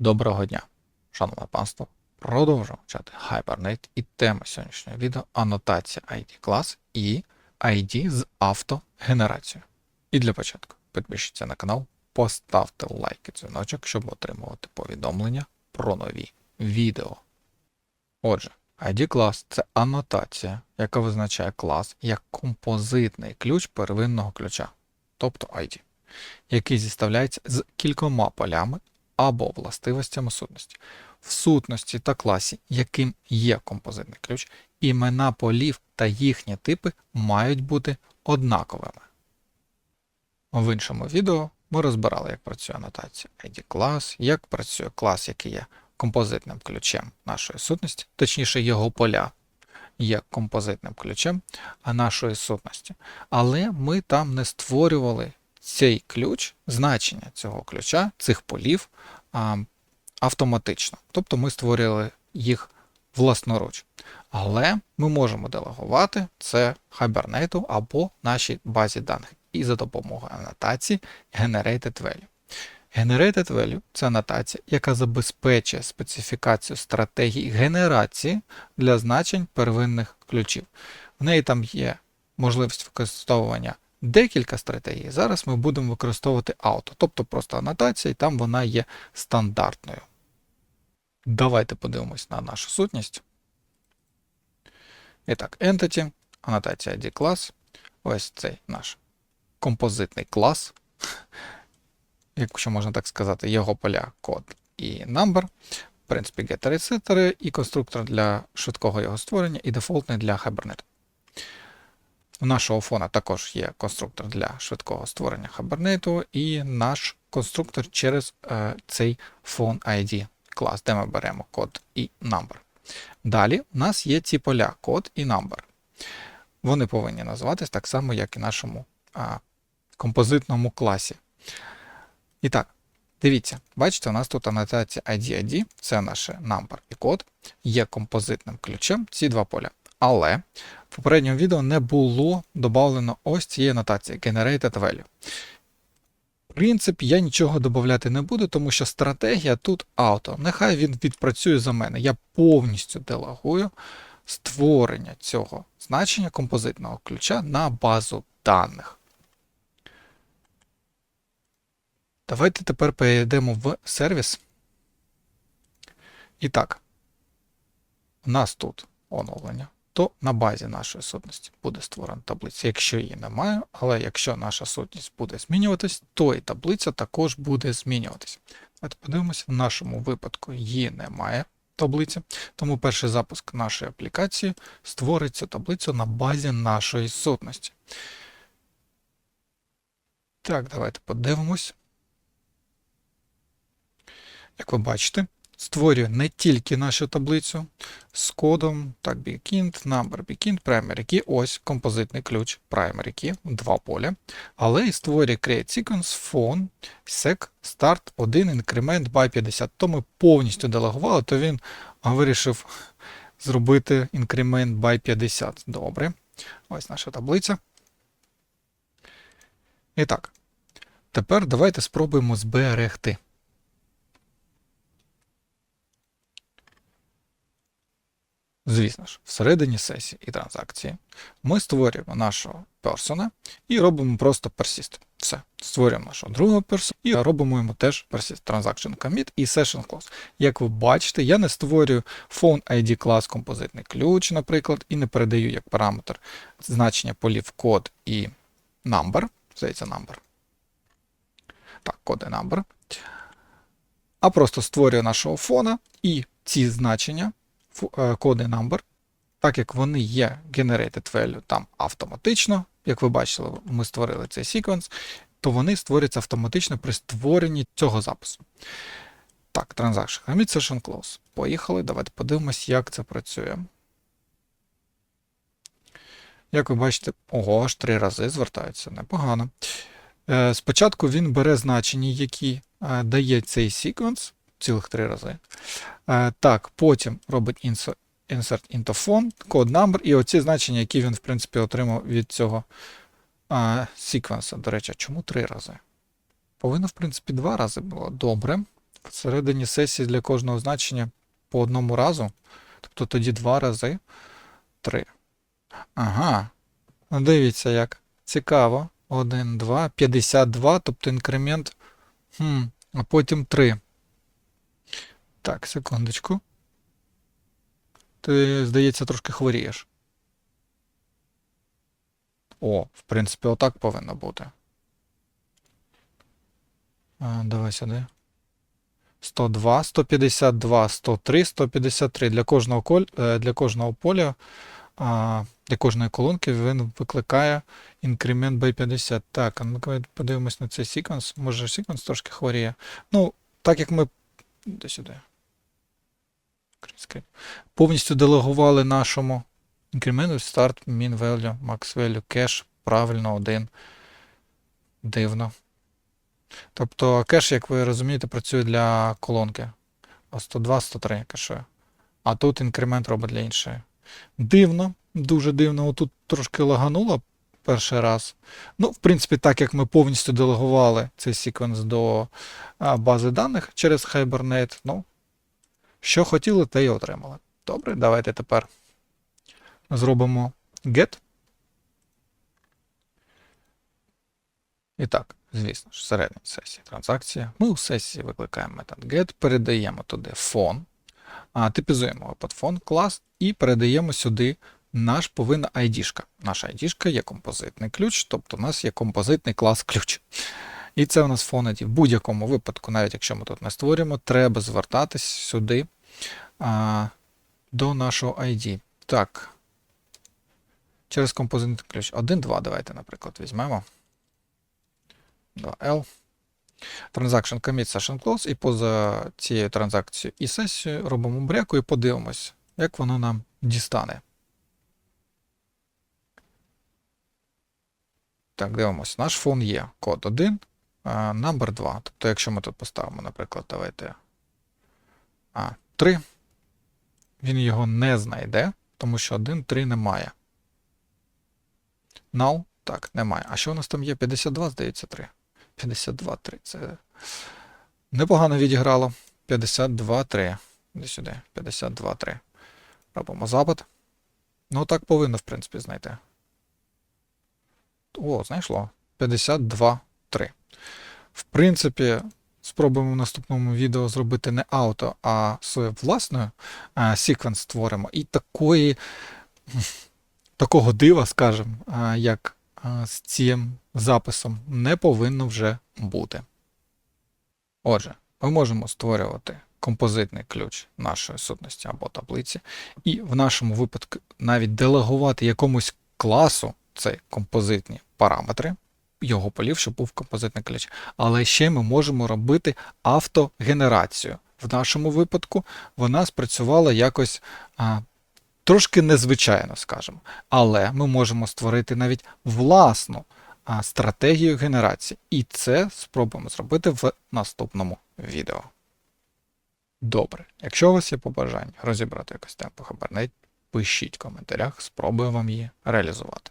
Доброго дня, шановне панство. Продовжуємо вчати Hibernate і тема сьогоднішнього відео анотація ID клас і ID з автогенерацією. І для початку підпишіться на канал, поставте лайк і дзвіночок, щоб отримувати повідомлення про нові відео. Отже, ID клас це анотація, яка визначає клас як композитний ключ первинного ключа, тобто ID, який зіставляється з кількома полями або властивостями сутності. В сутності та класі, яким є композитний ключ, імена полів та їхні типи мають бути однаковими. В іншому відео ми розбирали, як працює анотація ID клас, як працює клас, який є композитним ключем нашої сутності, точніше його поля є композитним ключем нашої сутності. Але ми там не створювали цей ключ, значення цього ключа, цих полів автоматично. Тобто ми створювали їх власноруч. Але ми можемо делегувати це Hibernate або нашій базі даних і за допомогою анотації Generated Value. Generated Value це анотація, яка забезпечує специфікацію стратегії генерації для значень первинних ключів. В неї там є можливість використовування декілька стратегій. Зараз ми будемо використовувати auto, тобто просто анотація, і там вона є стандартною. Давайте подивимось на нашу сутність. І так, Entity, анотація ID клас. Ось цей наш композитний клас, якщо можна так сказати, його поля код і number. В принципі, setter, і конструктор для швидкого його створення, і дефолтний для Hibernate. У нашого фона також є конструктор для швидкого створення Hibernate, і наш конструктор через е, цей фон ID клас, де ми беремо код і number. Далі у нас є ці поля код і number. Вони повинні називатись так само, як і нашому а, композитному класі. І так, дивіться, бачите, у нас тут анотація ID ID, це наш number і код, є композитним ключем ці два поля. Але в попередньому відео не було додано ось цієї анотації Generated Value. В принципі, я нічого додати не буду, тому що стратегія тут auto. Нехай він відпрацює за мене. Я повністю делегую створення цього значення композитного ключа на базу даних. Давайте тепер перейдемо в сервіс. І так, у нас тут оновлення то на базі нашої сутності буде створена таблиця, якщо її немає, але якщо наша сутність буде змінюватись, то і таблиця також буде змінюватись. Давайте подивимося, в нашому випадку її немає таблиці, тому перший запуск нашої аплікації створить цю таблицю на базі нашої сутності. Так, давайте подивимось. Як ви бачите, створює не тільки нашу таблицю з кодом, так, BigInt, number, BigInt, primary key, ось композитний ключ primary key, два поля, але і створює create sequence, phone, sec, start, 1, increment by 50. То ми повністю делегували, то він вирішив зробити increment by 50. Добре. Ось наша таблиця. І так, тепер давайте спробуємо зберегти. Звісно ж, всередині сесії і транзакції ми створюємо нашого персона і робимо просто persist. Все. Створюємо нашого другого персона і робимо йому теж persist transaction commit і session close. Як ви бачите, я не створюю phone ID клас композитний ключ, наприклад, і не передаю як параметр значення полів код і number. Здається, number. Так, код і number. А просто створюю нашого фона і ці значення коди number, так як вони є generated value там автоматично, як ви бачили, ми створили цей секвенс, то вони створюються автоматично при створенні цього запису. Так, transaction commit session close. Поїхали. Давайте подивимось, як це працює. Як ви бачите, ого, аж три рази звертаються непогано. Е, спочатку він бере значення, які е, дає цей секвенс, цілих три рази. Е, так, потім робить insert into phone, code number, і оці значення, які він, в принципі, отримав від цього а, секвенса. До речі, чому три рази? Повинно, в принципі, два рази було. Добре. Всередині сесії для кожного значення по одному разу. Тобто тоді два рази три. Ага. Ну, дивіться, як. Цікаво. 1, 2, 52, тобто інкремент. Хм, а потім 3. Так, секундочку. Ти, здається, трошки хворієш. О, в принципі, отак повинно бути. А, давай сюди. 102, 152, 103, 153. Для кожного, коль, е, для кожного поля, для кожної колонки він викликає інкремент B50. Так, а ну давай подивимось на цей секвенс. Може секвенс трошки хворіє. Ну, так як ми. Де сюди. Повністю делегували нашому інкременту start, min value, max value, кеш, правильно, один. Дивно. Тобто кеш, як ви розумієте, працює для колонки. А 102, 103 кешує. А тут інкремент робить для іншої. Дивно, дуже дивно. Отут трошки лагануло перший раз. Ну, в принципі, так як ми повністю делегували цей секвенс до бази даних через Hibernate, ну, що хотіли, те й отримали. Добре, давайте тепер зробимо get. І так, звісно ж, всередині сесії транзакція. Ми у сесії викликаємо метод get, передаємо туди фон, типізуємо фон клас і передаємо сюди наш повинна ID-шка. Наша ID-шка є композитний ключ, тобто у нас є композитний клас ключ. І це у нас фон ID. В будь-якому випадку, навіть якщо ми тут не створюємо, треба звертатись сюди а, до нашого ID. Так. Через композитний ключ. 1, 2, давайте, наприклад, візьмемо. 2L. Transaction commit session close, і поза цією транзакцією і сесією робимо бряку і подивимось, як воно нам дістане. Так, дивимося. Наш фон є код 1, а, number 2. Тобто, якщо ми тут поставимо, наприклад, давайте а, 3, він його не знайде, тому що 1, 3 немає. Null, так, немає. А що у нас там є? 52, здається, 3. 52, 3. Це непогано відіграло. 52, 3. Іди сюди. 52, 3. Робимо запит. Ну, так повинно, в принципі, знайти. О, знайшло. 52, 3. В принципі, спробуємо в наступному відео зробити не ауто, а своє власне секвенс створимо. І такої, такого дива, скажімо, як з цим записом, не повинно вже бути. Отже, ми можемо створювати композитний ключ нашої сутності або таблиці, і в нашому випадку навіть делегувати якомусь класу цей композитні параметри, його полів, щоб був композитний ключ. Але ще ми можемо робити автогенерацію. В нашому випадку вона спрацювала якось а, трошки незвичайно, скажімо. Але ми можемо створити навіть власну а, стратегію генерації. І це спробуємо зробити в наступному відео. Добре, якщо у вас є побажання розібрати якось тему по Hibernate, пишіть в коментарях, спробую вам її реалізувати.